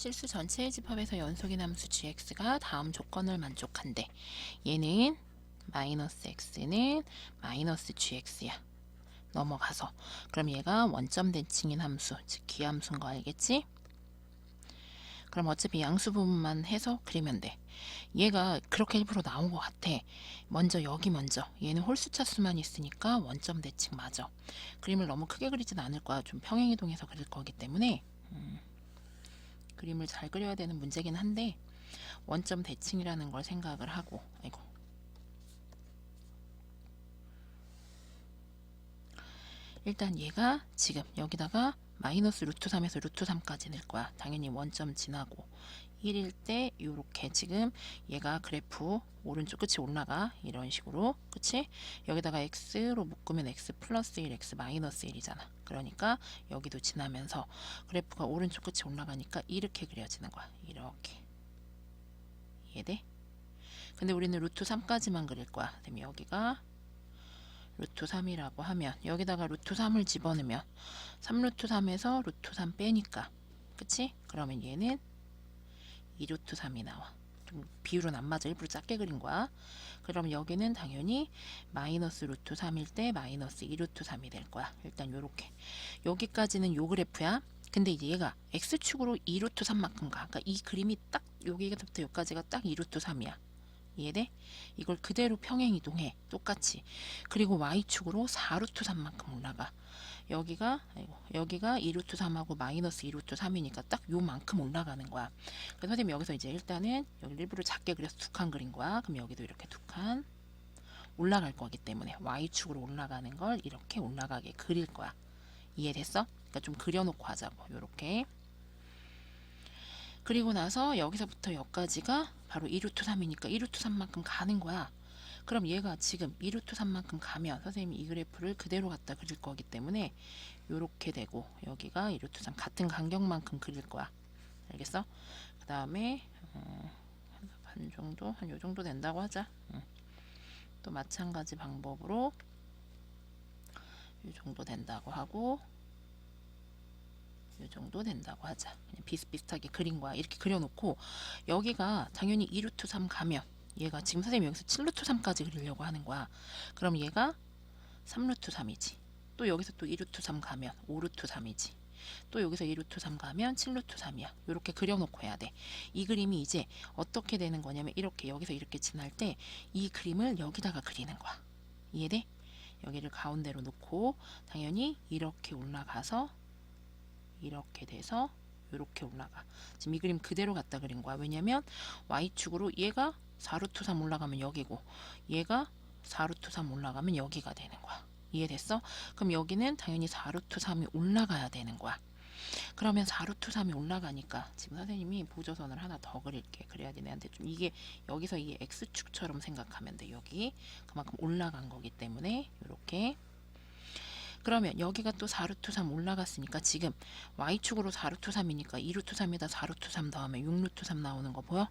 실수 전체의 집합에서 연속의 함수 gx가 다음 조건을 만족한대. 얘는 마이너스 x는 마이너스 gx야. 넘어가서 그럼 얘가 원점 대칭인 함수, 즉 기함수인 거 알겠지? 그럼 어차피 양수 부분만 해서 그리면 돼. 얘가 그렇게 일부러 나온 것 같아. 먼저 여기 먼저. 얘는 홀수 차 수만 있으니까 원점 대칭 맞아. 그림을 너무 크게 그리진 않을 거야. 좀 평행이동해서 그릴 거기 때문에 음, 그림을 잘 그려야 되는 문제긴 한데 원점 대칭이라는 걸 생각을 하고 아이고 일단 얘가 지금 여기다가 마이너스 루트 3에서 루트 3까지 낼 거야. 당연히 원점 지나고 1일 때 요렇게 지금 얘가 그래프 오른쪽 끝이 올라가 이런 식으로 그치? 여기다가 x로 묶으면 x 플러스 1, x 마이너스 1이잖아. 그러니까 여기도 지나면서 그래프가 오른쪽 끝이 올라가니까 이렇게 그려지는 거야. 이렇게 이해돼? 근데 우리는 루트 3까지만 그릴 거야. 그럼 여기가 루트 3이라고 하면 여기다가 루트 3을 집어넣으면 3루트 3에서 루트 3 빼니까 그치? 그러면 얘는 2루트 3이 나와. 좀 비율은 안 맞아. 일부러 작게 그린 거야. 그럼 여기는 당연히 마이너스 루트 3일 때 마이너스 2루트 3이 될 거야. 일단 요렇게. 여기까지는 요 그래프야. 근데 얘가 x축으로 2루트 3만큼 가. 그러니까 이 그림이 딱 여기부터 여기까지가 딱 2루트 3이야 이해돼? 이걸 그대로 평행 이동해. 똑같이. 그리고 y축으로 4루트 3만큼 올라가. 여기가 아이고, 여기가 2루트 3하고 마이너스 2루트 3이니까 딱 요만큼 올라가는 거야. 그래서 선생님 여기서 이제 일단은 여기 일부러 작게 그려서 두 칸 그린 거야. 그럼 여기도 이렇게 두 칸 올라갈 거기 때문에 y축으로 올라가는 걸 이렇게 올라가게 그릴 거야. 이해됐어? 그러니까 좀 그려놓고 하자고. 요렇게 그리고 나서 여기서부터 여기까지가 바로 2루트 3이니까 2루트 3만큼 가는 거야. 그럼 얘가 지금 2루트 3만큼 가면 선생님이 이 그래프를 그대로 갖다 그릴 거기 때문에 요렇게 되고 여기가 2루트 3 같은 간격만큼 그릴 거야. 알겠어? 그 다음에 어, 반 정도 한 요 정도 된다고 하자. 응. 또 마찬가지 방법으로 요 정도 된다고 하고 이 정도 된다고 하자. 그냥 비슷비슷하게 그린 거야. 이렇게 그려놓고 여기가 당연히 2루트 3 가면 얘가 지금 선생님이 여기서 7루트 3까지 그리려고 하는 거야. 그럼 얘가 3루트 3이지. 또 여기서 또 2루트 3 가면 5루트 3이지. 또 여기서 2루트 3 가면 7루트 3이야. 이렇게 그려놓고 해야 돼. 이 그림이 이제 어떻게 되는 거냐면 이렇게 여기서 이렇게 지날 때 이 그림을 여기다가 그리는 거야. 이해돼? 여기를 가운데로 놓고 당연히 이렇게 올라가서 이렇게 돼서 이렇게 올라가. 지금 이 그림 그대로 갖다 그린 거야. 왜냐면 y축으로 얘가 4루트 3 올라가면 여기고 얘가 4루트 3 올라가면 여기가 되는 거야. 이해됐어? 그럼 여기는 당연히 4루트 3이 올라가야 되는 거야. 그러면 4루트 3이 올라가니까 지금 선생님이 보조선을 하나 더 그릴게. 그래야 되는데 좀 이게 여기서 이게 x축처럼 생각하면 돼. 여기 그만큼 올라간 거기 때문에 이렇게 그러면 여기가 또 4루트 3 올라갔으니까 지금 y축으로 4루트 3이니까 2루트 3에다 4루트 3 더하면 6루트 3 나오는 거 보여?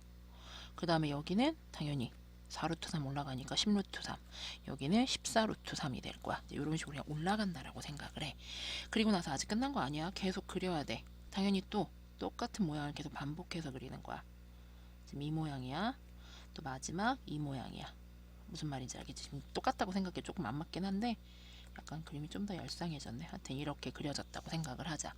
그 다음에 여기는 당연히 4루트 3 올라가니까 10루트 3 여기는 14루트 3이 될 거야. 이런 식으로 그냥 올라간다라고 생각을 해. 그리고 나서 아직 끝난 거 아니야? 계속 그려야 돼. 당연히 또 똑같은 모양을 계속 반복해서 그리는 거야. 지금 이 모양이야. 또 마지막 이 모양이야. 무슨 말인지 알겠지? 지금 똑같다고 생각해. 조금 안 맞긴 한데 약간 그림이 좀더 얄쌍해졌네. 하여튼 이렇게 그려졌다고 생각을 하자.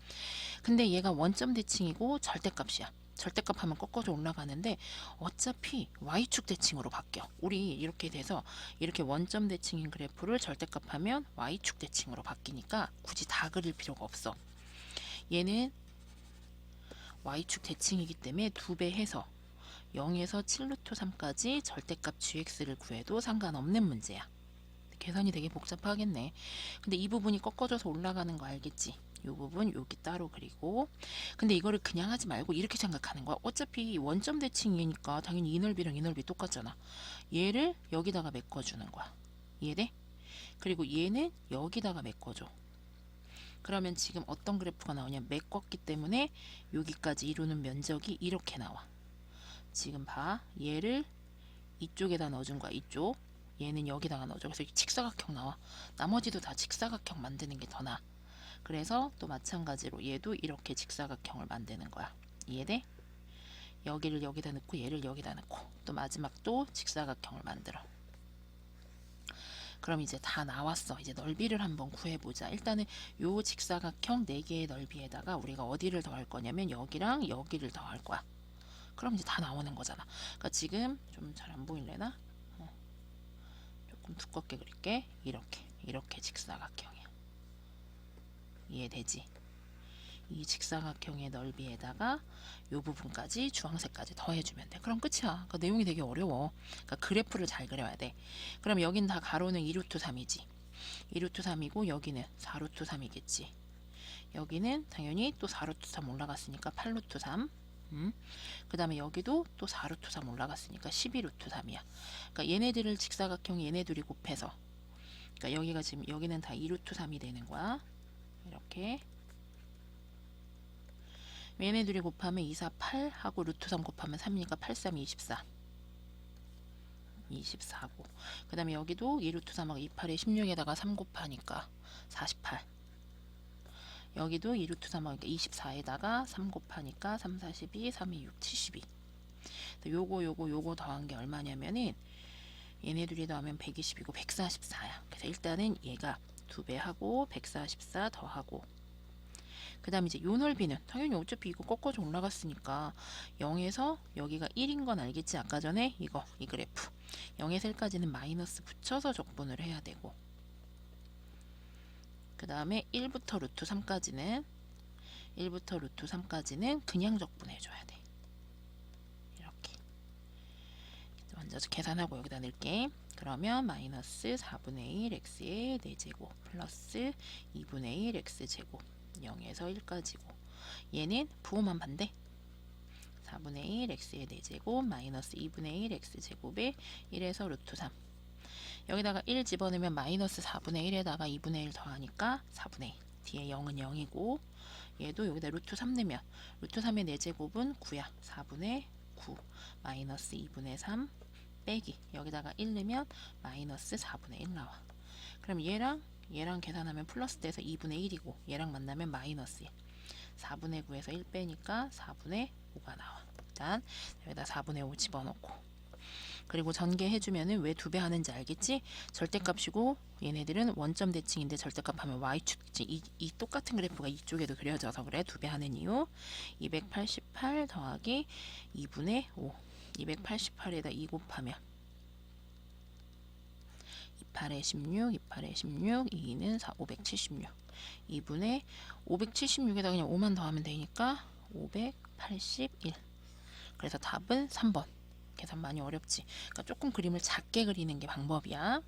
근데 얘가 원점 대칭이고 절대값이야. 절대값 하면 꺾어져 올라가는데 어차피 y축 대칭으로 바뀌어. 우리 이렇게 돼서 이렇게 원점 대칭인 그래프를 절대값 하면 y축 대칭으로 바뀌니까 굳이 다 그릴 필요가 없어. 얘는 y축 대칭이기 때문에 두 배 해서 0에서 7루트 3까지 절대값 gx를 구해도 상관없는 문제야. 계산이 되게 복잡하겠네. 근데 이 부분이 꺾어져서 올라가는 거 알겠지? 이 부분 여기 따로 그리고 근데 이거를 그냥 하지 말고 이렇게 생각하는 거야. 어차피 원점 대칭이니까 당연히 이 넓이랑 이 넓이 똑같잖아. 얘를 여기다가 메꿔주는 거야. 이해돼? 그리고 얘는 여기다가 메꿔줘. 그러면 지금 어떤 그래프가 나오냐? 메꿨기 때문에 여기까지 이루는 면적이 이렇게 나와. 지금 봐. 얘를 이쪽에다 넣어준 거야. 이쪽. 얘는 여기다가 넣어줘. 그래서 직사각형 나와. 나머지도 다 직사각형 만드는 게 더 나아. 그래서 또 마찬가지로 얘도 이렇게 직사각형을 만드는 거야. 이해돼? 여기를 여기다 넣고 얘를 여기다 넣고 또 마지막 또 직사각형을 만들어. 그럼 이제 다 나왔어. 이제 넓이를 한번 구해보자. 일단은 요 직사각형 4개의 넓이에다가 우리가 어디를 더할 거냐면 여기랑 여기를 더할 거야. 그럼 이제 다 나오는 거잖아. 그러니까 지금 좀 잘 안 보일래나? 어. 조금 두껍게 그릴게. 이렇게 이렇게 직사각형이야. 이해되지? 이 직사각형의 넓이에다가 요 부분까지 주황색까지 더해주면 돼. 그럼 끝이야. 그 내용이 되게 어려워. 그러니까 그래프를 잘 그려야 돼. 그럼 여긴 다 가로는 2루트 3이지. 2루트 3이고 여기는 4루트 3이겠지. 여기는 당연히 또 4루트 3 올라갔으니까 8루트 3. 음? 그 다음에 여기도 또 4루트 3 올라갔으니까 12루트 3이야. 그러니까 얘네들을 직사각형 얘네들이 곱해서 그러니까 여기가 지금 여기는 다 2루트 3이 되는 거야. 이렇게 얘네들이 곱하면 2, 4, 8 하고 루트 3 곱하면 3이니까 8, 3, 24 24고 그 다음에 여기도 2루트 3하고 2, 8에 16에다가 3 곱하니까 48 여기도 2루트 3하고 24에다가 3 곱하니까 3, 42, 3, 2, 6, 72 요거 요거 요거 더한 게 얼마냐면은 얘네들이 더하면 120이고 144야. 그래서 일단은 얘가 두 배 하고 144 더하고. 그 다음에 이제 요 넓이는 당연히 어차피 이거 꺾어져 올라갔으니까 0에서 여기가 1인 건 알겠지? 아까 전에 이거 이 그래프. 0에서 1까지는 마이너스 붙여서 적분을 해야 되고 그 다음에 1부터 루트 3까지는 1부터 루트 3까지는 그냥 적분해 줘야 돼. 이렇게. 먼저 계산하고 여기다 넣을게. 그러면 마이너스 4분의 1 x의 4제곱 플러스 2분의 1 x제곱 0에서 1까지고 얘는 부호만 반대. 4분의 1 x의 4제곱 마이너스 2분의 1 x제곱에 1에서 루트 3 여기다가 1 집어넣으면 마이너스 4분의 1에다가 2분의 1 더하니까 4분의 1 뒤에 0은 0이고 얘도 여기다 루트 3 넣으면 루트 3의 4제곱은 9야. 4분의 9 마이너스 2분의 3 빼기. 여기다가 1 넣으면 마이너스 4분의 1 나와. 그럼 얘랑 얘랑 계산하면 플러스 돼서 2분의 1이고 얘랑 만나면 마이너스 1 4분의 9에서 1 빼니까 4분의 5가 나와. 일단 여기다 4분의 5 집어넣고 그리고 전개해주면은 왜 두 배 하는지 알겠지? 절대값이고 얘네들은 원점 대칭인데 절대값 하면 y축이지 이, 이 똑같은 그래프가 이쪽에도 그려져서 그래 두 배 하는 이유 288 더하기 2분의 5 288에다 2 곱하면 28에 16, 28에 16, 2는 4, 576. 2분의 576에다 그냥 5만 더하면 되니까 581. 그래서 답은 3번. 계산 많이 어렵지. 그러니까 조금 그림을 작게 그리는 게 방법이야.